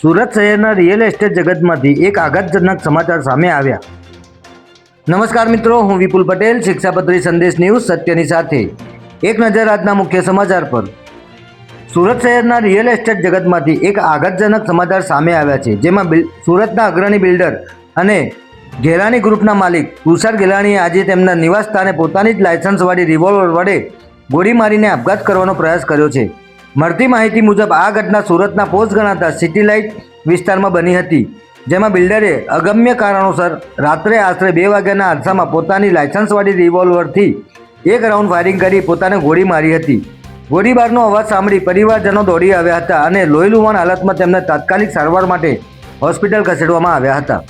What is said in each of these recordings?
સુરત શહેરના real estate જગતમાંથી એક આઘાતજનક સમાચાર સામે આવ્યા. નમસ્કાર મિત્રો, હું વિપુલ પટેલ, શિક્ષાપત્રી સંદેશ ન્યૂઝ સત્યની સાથે. એક નજર આજના મુખ્ય સમાચાર પર. સુરત શહેરના રિયલ એસ્ટેટ જગતમાંથી એક આઘાતજનક સમાચાર સામે આવ્યા છે, જેમાં સુરતના અગ્રણી બિલ્ડર અને ગેલાણી ગ્રુપના માલિક તુષાર ગેલાણીએ આજે તેમના નિવાસ સ્થાને પોતાની જ લાયસન્સવાળી રિવોલ્વર વડે ગોળી મારીને આપઘાત કરવાનો પ્રયાસ કર્યો છે. મળતી માહિતી મુજબ આ ઘટના સુરતના પોસ્ટ ગણાતા સિટી લાઇટ વિસ્તારમાં બની હતી, જેમાં બિલ્ડરે અગમ્ય કારણોસર રાત્રે આશરે બે વાગ્યાના હાદસામાં પોતાની લાયસન્સવાળી રિવોલ્વરથી એક રાઉન્ડ ફાયરિંગ કરી પોતાને ગોળી મારી હતી. ગોળીબારનો અવાજ સાંભળી પરિવારજનો દોડી આવ્યા હતા અને લોહીલુહાણ હાલતમાં તેમને તાત્કાલિક સારવાર માટે હોસ્પિટલ ખસેડવામાં આવ્યા હતા.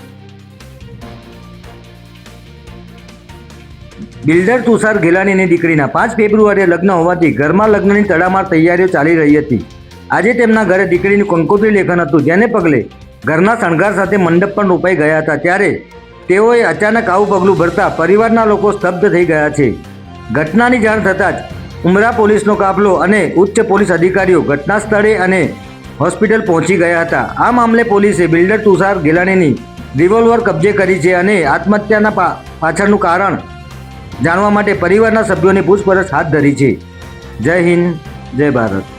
બિલ્ડર તુષાર ગેલાણીની દીકરીના પાંચ ફેબ્રુઆરીએ લગ્ન હોવાથી ઘરમાં લગ્નની તડામાર તૈયારીઓ ચાલી રહી હતી. આજે તેમના ઘરે દીકરીનું કંકોત્રી લેખન હતું, જેને પગલે ઘરના શણગાર સાથે મંડપ પણ રોપાઈ ગયા હતા. ત્યારે તેઓએ અચાનક આવું પગલું ભરતા પરિવારના લોકો સ્તબ્ધ થઈ ગયા છે. ઘટનાની જાણ થતાં જ ઉમરા પોલીસનો કાફલો અને ઉચ્ચ પોલીસ અધિકારીઓ ઘટના સ્થળે અને હોસ્પિટલ પહોંચી ગયા હતા. આ મામલે પોલીસે બિલ્ડર તુષાર ગેલાણીની રિવોલ્વર કબજે કરી છે અને આત્મહત્યાના પાછળનું કારણ જાણવા માટે પરિવારના સભ્યોની પૂછપરછ હાથ ધરી છે. જય હિન્દ જય ભારત.